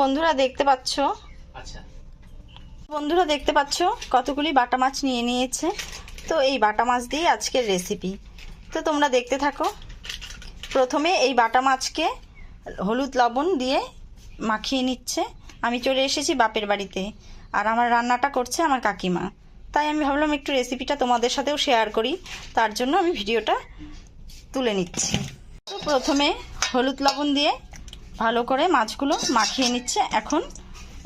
বন্ধুরা দেখতে পাচ্ছ? আচ্ছা। বন্ধুরা দেখতে পাচ্ছ? কতগুলি বাটা মাছ নিয়ে নিয়েছে। তো এই বাটা মাছ দিয়ে আজকের রেসিপি তো তোমরা দেখতে থাকো। প্রথমে এই বাটা মাছকে হলুদ লবণ দিয়ে মাখিয়ে নিচ্ছে। আমি চলে এসেছি বাপের বাড়িতে। আর আমার রান্নাটা করছে আমার কাকিমা। তাই আমি ভাবলাম একটু রেসিপিটা তোমাদের সাথেও শেয়ার করি। তার জন্য আমি ভিডিওটা তুলে নিচ্ছি। তো প্রথমে হলুদ লবণ দিয়ে ভালো করে মাছগুলো মাখিয়ে নিচ্ছে। এখন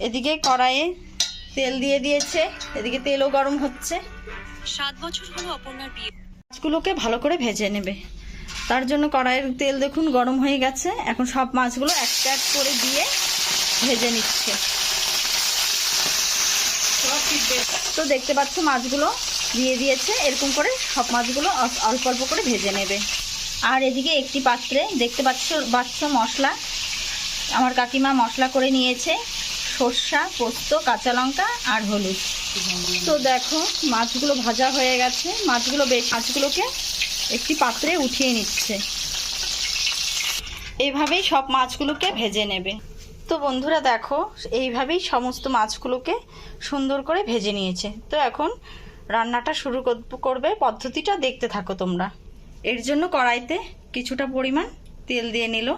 এদিকে কড়াইয়ে তেল দিয়ে দিয়েছে। এদিকে তেলও গরম হচ্ছে। সাত বছর হলো অপর্ণার বিয়ে। মাছগুলোকে ভালো করে ভেজে নেবে। তার জন্য কড়াইয়ের তেল দেখুন গরম হয়ে গেছে। এখন সব মাছগুলো একটা এক করে দিয়ে ভেজে নিচ্ছে। তো দেখতে পাচ্ছ মাছগুলো দিয়ে দিয়েছে। এরকম করে সব মাছগুলো অল্প অল্প অল্প করে ভেজে নেবে। আর এদিকে একটি পাত্রে দেখতে পাচ্ছ বাচ্চ মশলা। আমার কাকিমা মশলা করে নিয়েছে, সর্ষা, পোস্ত, কাঁচা লঙ্কা আর হলুদ। তো দেখো, মাছগুলো ভাজা হয়ে গেছে। মাছগুলো বেশ, মাছগুলোকে একটি পাত্রে উঠিয়ে নিচ্ছে। এইভাবেই সব মাছগুলোকে ভেজে নেবে। তো বন্ধুরা দেখো, এইভাবেই সমস্ত মাছগুলোকে সুন্দর করে ভেজে নিয়েছে। তো এখন রান্নাটা শুরু কর- করবে। পদ্ধতিটা দেখতে থাকো তোমরা। এর জন্য কড়াইতে কিছুটা পরিমাণ তেল দিয়ে নিল।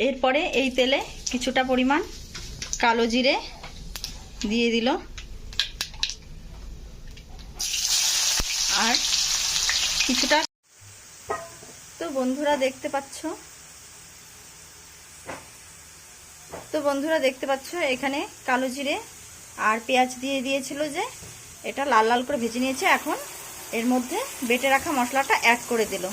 এরপরে এই তেলে কিছুটা পরিমাণ কালো জিরে দিয়ে দিল। আর কিছুটা তো বন্ধুরা দেখতে পাচ্ছ? তো বন্ধুরা দেখতে পাচ্ছ, এখানে কালো জিরে আর পেঁয়াজ দিয়ে দিয়েছিল যে এটা লাল লাল করে ভেজে নিয়েছে। এখন এর মধ্যে বেটে রাখা মশলাটা অ্যাড করে দিল।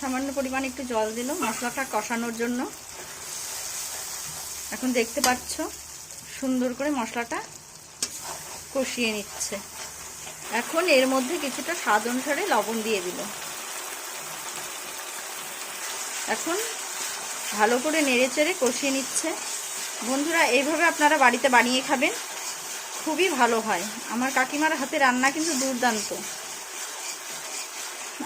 সামান্য পরিমাণ একটু জল দিল, মশলাটা কষানোর জন্য। এখন দেখতে পাচ্ছ, সুন্দর করে মশলাটা কষিয়ে নিচ্ছে। এখন এর মধ্যে কিছুটা স্বাদ অনুসারে লবণ দিয়ে দিল। এখন ভালো করে নেড়ে চেড়ে কষিয়ে নিচ্ছে। বন্ধুরা, এইভাবে আপনারা বাড়িতে বানিয়ে খাবেন, খুবই ভালো হয়। আমার কাকিমার হাতে রান্না কিন্তু দুর্দান্ত।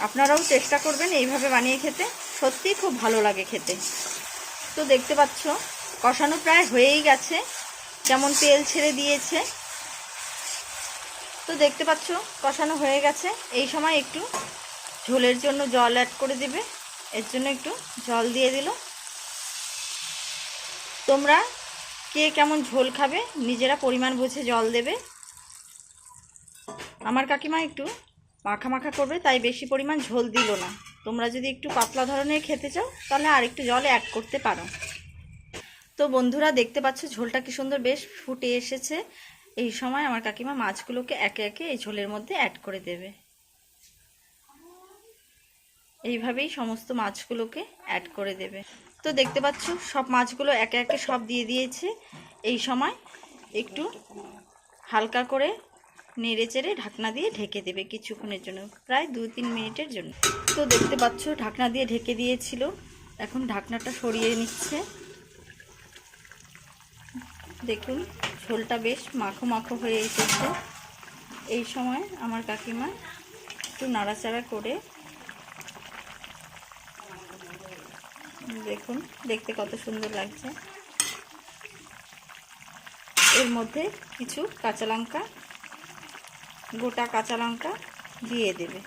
আপনারাও চেষ্টা করবেন এইভাবে বানিয়ে খেতে। সত্যিই খুব ভালো লাগে খেতে। তো দেখতে পাচ্ছ, কষানো প্রায় হয়েই গেছে। যেমন তেল ছেড়ে দিয়েছে। তো দেখতে পাচ্ছ, কষানো হয়ে গেছে। এই সময় একটু ঝোলের জন্য জল অ্যাড করে দিবে। এর জন্য একটু জল দিয়ে দিল। তোমরা কে কেমন ঝোল খাবে, নিজেরা পরিমাণ বুঝে জল দেবে। আমার কাকিমা একটু মাখা মাখা করবে, তাই বেশি পরিমাণ ঝোল দিল না। তোমরা যদি একটু পাতলা ধরনের খেতে চাও, তাহলে আর একটু জল অ্যাড করতে পারো। তো বন্ধুরা, দেখতে পাচ্ছ ঝোলটা কি সুন্দর বেশ ফুটে এসেছে। এই সময় আমার কাকিমা মাছগুলোকে একে একে এই ঝোলের মধ্যে অ্যাড করে দেবে। এইভাবেই সমস্ত মাছগুলোকে অ্যাড করে দেবে। তো দেখতে পাচ্ছ, সব মাছগুলো একে একে সব দিয়ে দিয়েছে। এই সময় একটু হালকা করে নেড়ে চেড়ে ঢাকনা দিয়ে ঢেকে দেবে কিছুক্ষণের জন্য, প্রায় দু তিন মিনিটের জন্য। তো দেখতে পাচ্ছ, ঢাকনা দিয়ে ঢেকে দিয়েছিল। এখন ঢাকনাটা সরিয়ে নিচ্ছে। দেখুন, ঝোলটা বেশ মাখো মাখো হয়ে এসেছে। এই সময় আমার কাকিমা একটু নাড়াচাড়া করে দেখুন, দেখতে কত সুন্দর লাগছে। এর মধ্যে কিছু কাঁচা লঙ্কা গোটা কাঁচা লঙ্কা দিয়ে দেবে।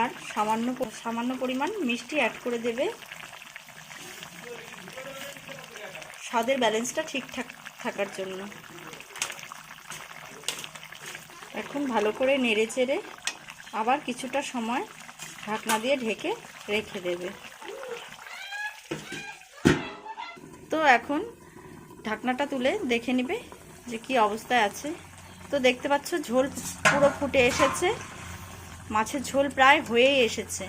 আর সামান্য সামান্য পরিমাণ মিষ্টি অ্যাড করে দেবে। স্বাদের ব্যালেন্সটা ঠিকঠাক থাকার জন্য। এখন ভালো করে নেড়ে চেড়ে আবার কিছুটা সময় ঢাকনা দিয়ে ঢেকে রেখে দেবে। তো এখন ঢাকনাটা তুলে দেখে নেবে যে কি অবস্থায় আছে। তো দেখতে পাচ্ছ ঝোল পুরো ফুটে এসেছে। মাছের ঝোল প্রায় হয়েই এসেছে।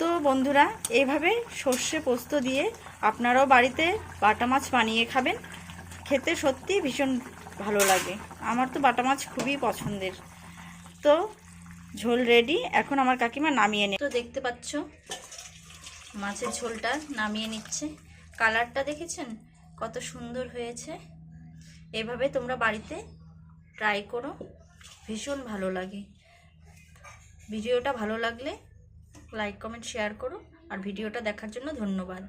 তো বন্ধুরা এইভাবে সর্ষে পোস্ত দিয়ে আপনারাও বাড়িতে বাটা মাছ বানিয়ে খাবেন। খেতে সত্যি ভীষণ ভালো লাগে। আমার তো বাটা মাছ খুবই পছন্দের। তো ঝোল রেডি, এখন আমার কাকিমা নামিয়ে নে তো দেখতে পাচ্ছ মাছের ঝোলটা নামিয়ে নিচ্ছে। কালারটা দেখেছেন? কত সুন্দর হয়েছে। এভাবে তোমরা বাড়িতে ট্রাই করো। ভীষণ ভালো লাগে। ভিডিওটা ভালো লাগলে লাইক কমেন্ট শেয়ার করো। আর ভিডিওটা দেখার জন্য ধন্যবাদ।